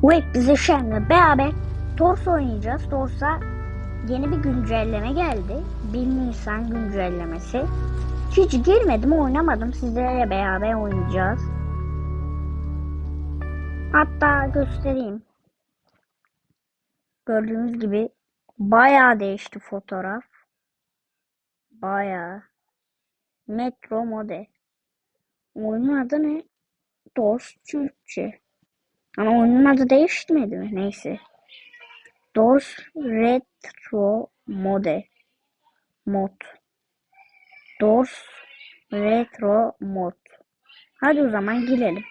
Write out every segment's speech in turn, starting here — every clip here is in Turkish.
Wait bize şimdi beraber Tors oynayacağız. Tors'a yeni bir güncelleme geldi. 1 Nisan güncellemesi. Hiç girmedim oynamadım. Sizlerle beraber oynayacağız. Hatta göstereyim. Gördüğünüz gibi bayağı değişti fotoğraf. Bayağı. Metro Mode. Oyunun adı ne? Dors Türkçe. Ama oyunun adı değişmedi mi? Neyse. Dors Retro Mode. Mod. Dors Retro Mod. Hadi o zaman girelim.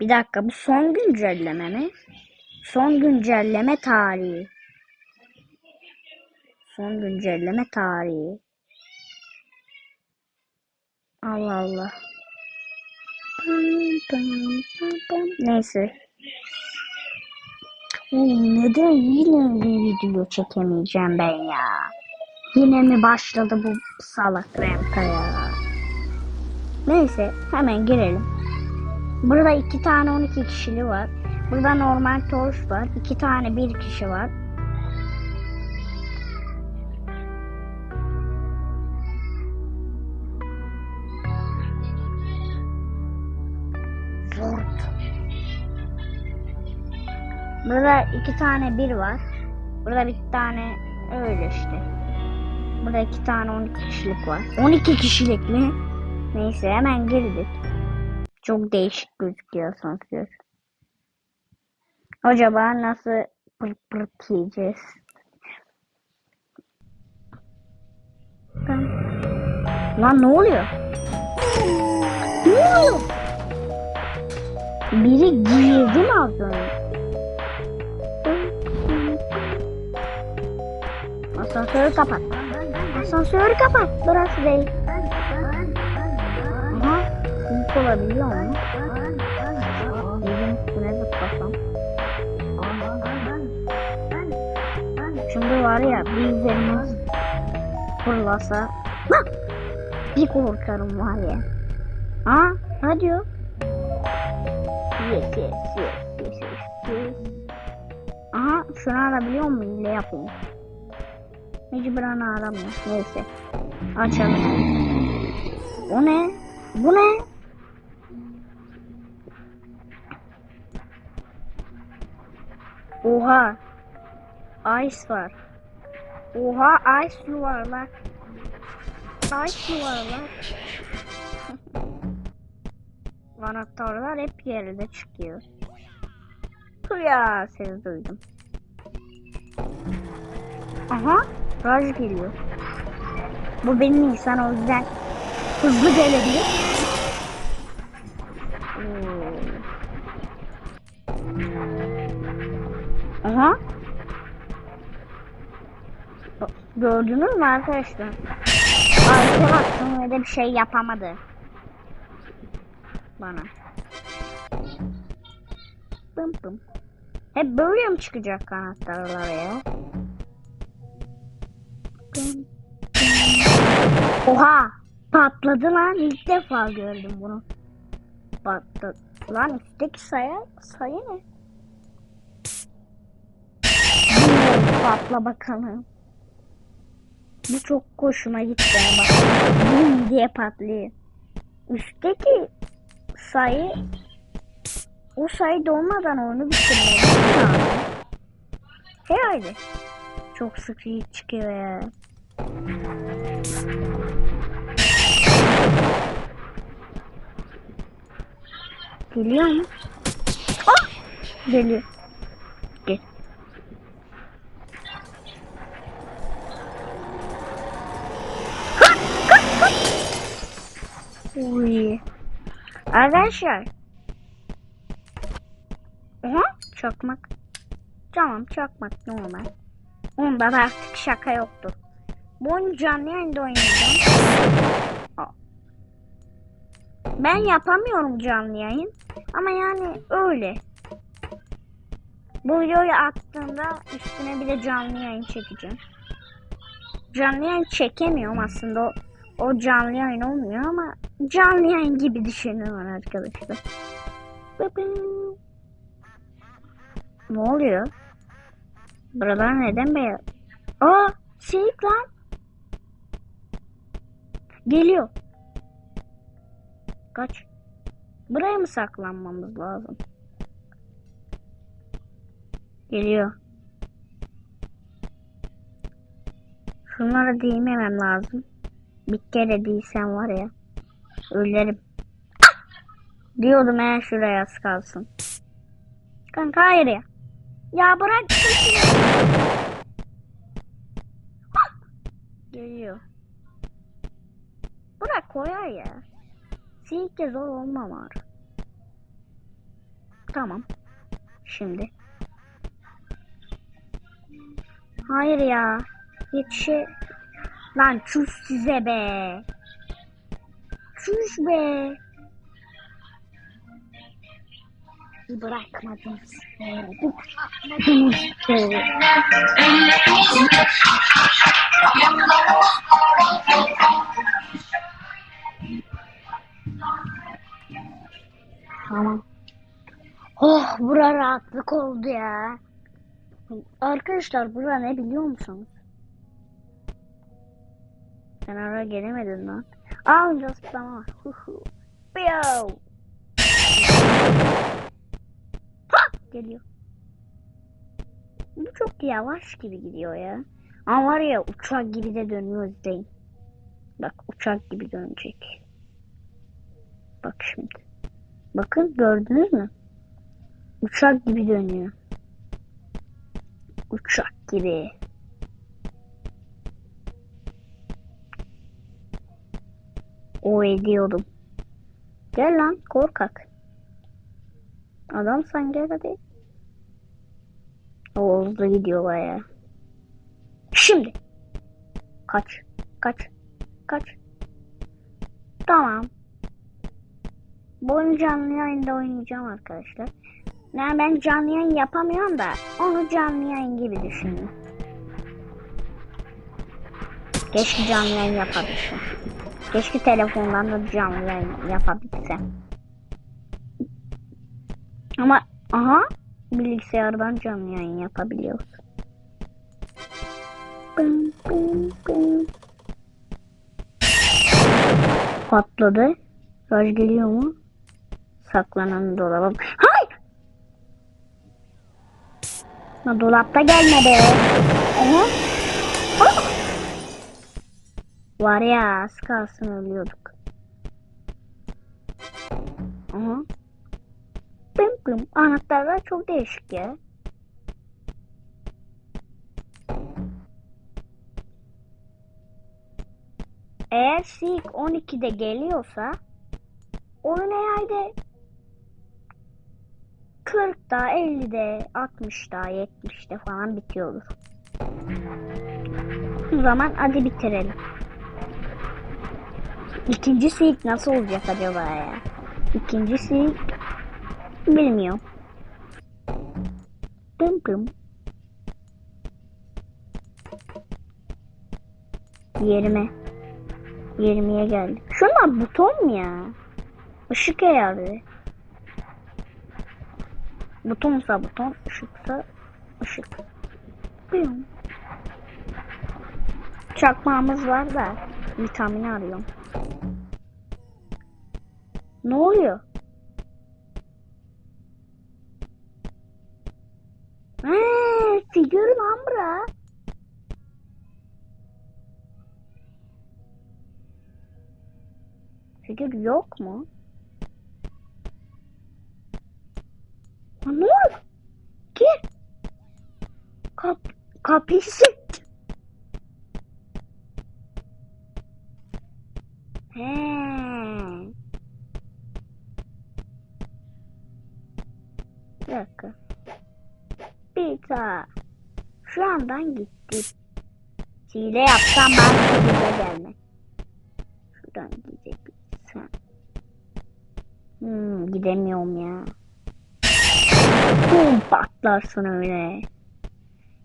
Bir dakika bu son güncelleme mi? Son güncelleme tarihi. Son güncelleme tarihi. Allah Allah. Neyse. Oğlum neden yine bir video çekemeyeceğim ben ya? Yine mi başladı bu salak renta ya? Neyse hemen girelim. Burada iki tane 12 kişili var. Burada normal torch var. iki tane bir kişi var. Burada iki tane bir var. Burada bir tane öyle işte. Burada iki tane 12 kişilik var. 12 kişilik mi? Neyse hemen girdik. Çok değişik gözüküyor asansör. Acaba nasıl pırt pırt yiyeceğiz? Lan ne oluyor? Ne oluyor? Biri girdi mi az önce? Asansörü kapat. Asansörü kapat. Burası değil. Aha. Sınıf olabiliyor mu? Yerin üstüne zıplasam. Şimdi var ya bir üzerine fırlasa. Bir korkarım var ya. Ha? Ne diyor? Yes yes yes yes yes yes. Aha şunu arabiliyor muyum? Hile yapayım. Mecburen aramıyor. Neyse. Açalım. Bu ne? Bu ne? Oha. Ice var. Oha ice yuvarlak. Ice yuvarlak. Anahtarlar hep yerde çıkıyor. Ya ses duydum. Aha, Raj geliyor. Bu benim insan o yüzden hızlı gelebilir. Oo. Aha. Gördünüz mü arkadaşlar? Arka baktım ve de bir şey yapamadı. Bana. Pım pım. Hep böyle mi çıkacak kanatlarlar ya? Oha! Patladı lan. İlk defa gördüm bunu. Patladı. Lan üstteki sayı, sayı ne? Patla bakalım. Bu çok hoşuma gitti. Bak. Bum diye patlıyor. Üstteki sayı o sayı dolmadan onu bitirmeliyiz lazım. Herhalde. Çok sıkıcı çıkıyor ya. Geliyor mu? Ah! Geliyor. Gel. Uy. Arkadaşlar. Aha çakmak. Tamam çakmak normal. Onda da artık şaka yoktu. Bu oyunu canlı yayında oynayacağım. Ben yapamıyorum canlı yayın. Ama yani öyle. Bu videoyu attığımda üstüne bir de canlı yayın çekeceğim. Canlı yayın çekemiyorum aslında. O, O canlı yayın olmuyor ama canlı yayın gibi düşünün arkadaşlar. Bıbım. Ne oluyor? Buralar neden beyaz? Aa, Seyit lan. Geliyor. Kaç. Buraya mı saklanmamız lazım? Geliyor. Şunlara değmemem lazım. Bir kere değsem var ya. Ölerim. Diyordum eğer şuraya az kalsın. Kanka hayır ya. Ya bırak. Geliyor. Bırak koyar ya. Silke zor olmamalı. Tamam. Şimdi. Hayır ya. Yetişe... Lan çüş size be. Çüş be. Bırakmadınız. bırakmadınız. Tamam. Oh bura rahatlık oldu ya. Arkadaşlar bura ne biliyor musunuz? Sen ara gelemedin lan. Önce zıplama. Piyav. Ha! Geliyor. Bu çok yavaş gibi gidiyor ya. Ama var ya uçak gibi de dönüyor izleyin. Bak uçak gibi dönecek. Bak şimdi. Bakın gördünüz mü? Uçak gibi dönüyor. Uçak gibi. O ediyordum. Gel lan korkak. Adam sen gel hadi. O hızlı gidiyor baya. Şimdi. Kaç. Kaç. Kaç. Tamam. Bu canlı yayında oynayacağım arkadaşlar. Yani ben canlı yayın yapamıyorum da onu canlı yayın gibi düşünün. Keşke canlı yayın yapabilsem. Keşke telefondan da canlı yayın yapabilsem. Ama aha bilgisayardan canlı yayın yapabiliyoruz. Bım, bım, bım. Patladı. Raj geliyor mu? Saklanan dolabım. Hayır! Ha, dolapta gelmedi. Aha. Ah! Var ya az kalsın ölüyorduk. Aha. Bım bım. Anahtarlar çok değişik ya. Eğer Seek 12'de geliyorsa oyun herhalde 40'da, 50'de, 60'da, 70'de falan bitiyordur. O zaman hadi bitirelim. İkinci Seek nasıl olacak acaba ya? İkinci Seek bilmiyorum. Pım pım. Yerime. Yerimiye geldik. Şunlar buton mu ya? Işık herhalde. Butonsa buton, ışıksa ışık. Buyum. Çakmağımız var da vitamin arıyorum. Ne oluyor? Eee, figür lan bura. Figür yok mu? Oldu? Gir. Kap kapıyı sıktı. He. Bir dakika. Pizza. Şu andan gitti. Hile yapsam ben bize gelme. Şuradan gidebilsem. Hmm, gidemiyorum ya. Bum patlarsın öyle.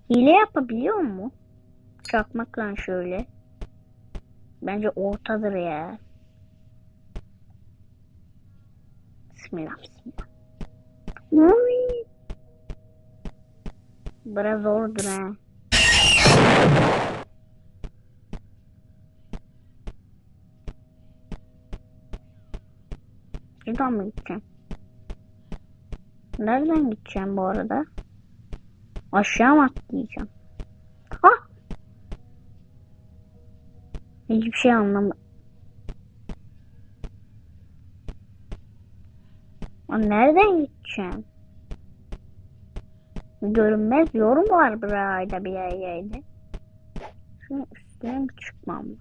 Hile yapabiliyor mu? Çakmakla şöyle. Bence ortadır ya. Bismillah bismillah. Uy. Biraz zordur ha. Şuradan mı gideceğim? Nereden gideceğim bu arada? Aşağı mı atlayacağım? Ha! Hiçbir şey anlamadım. Nereden gideceğim? Görünmez yorum var burada bir yerde. Şunun üstüne mi çıkmam lazım?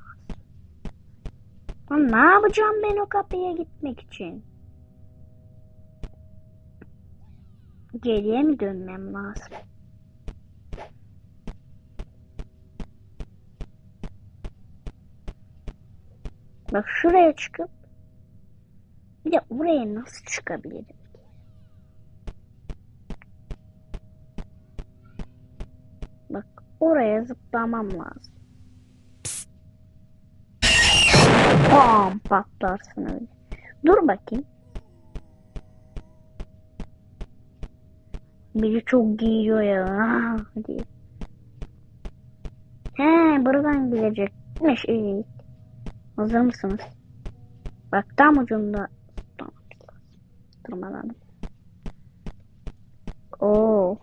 Lan ne yapacağım ben o kapıya gitmek için? Geriye mi dönmem lazım? Bak şuraya çıkıp bir de oraya nasıl çıkabilirim? Bak oraya zıplamam lazım. Bam patlarsın öyle. Dur bakayım. Biri çok giyiyor ya. Diye. He buradan gidecekmiş. İyi. Hazır mısınız? Bak tam ucunda. Durmadan. Oo.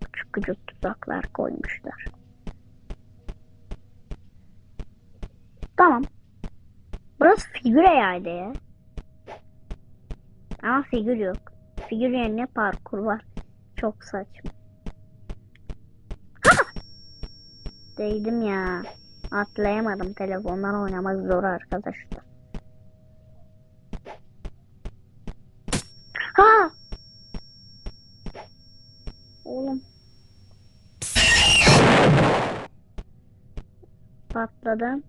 Küçük küçük tuzaklar koymuşlar. Tamam. Burası figür herhalde ya. Ama figür yok. Figür yerine parkur var. Çok saçma. Ha! Değdim ya. Atlayamadım. Telefondan oynamak zor arkadaşlar. Ha! Oğlum. Patladım.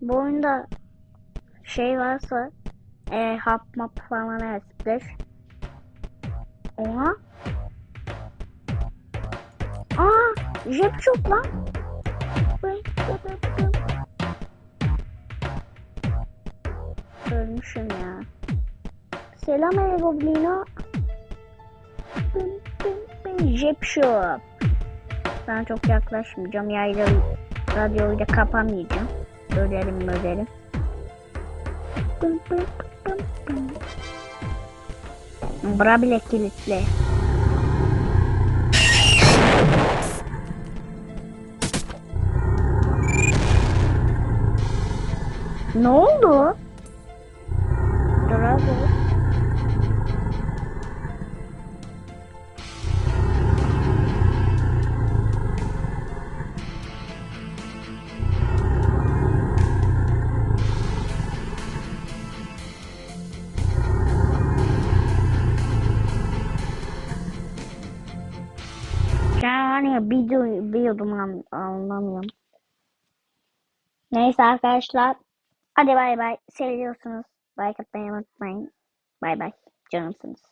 Bu oyunda şey varsa e, hap map falan splash. Oha. Aa, jep çok lan. Ölmüşüm ya. Selam ey Goblino. Jep shop. Ben çok yaklaşmayacağım. Yayla radyoyu da kapamayacağım. Ölerim ölerim. Bura bile kilitli. Ne oldu? Drago. Yudum an- anlamıyorum. Neyse arkadaşlar. Hadi bay bay. Seviyorsunuz. Like atmayı unutmayın. Bay bay. Canımsınız.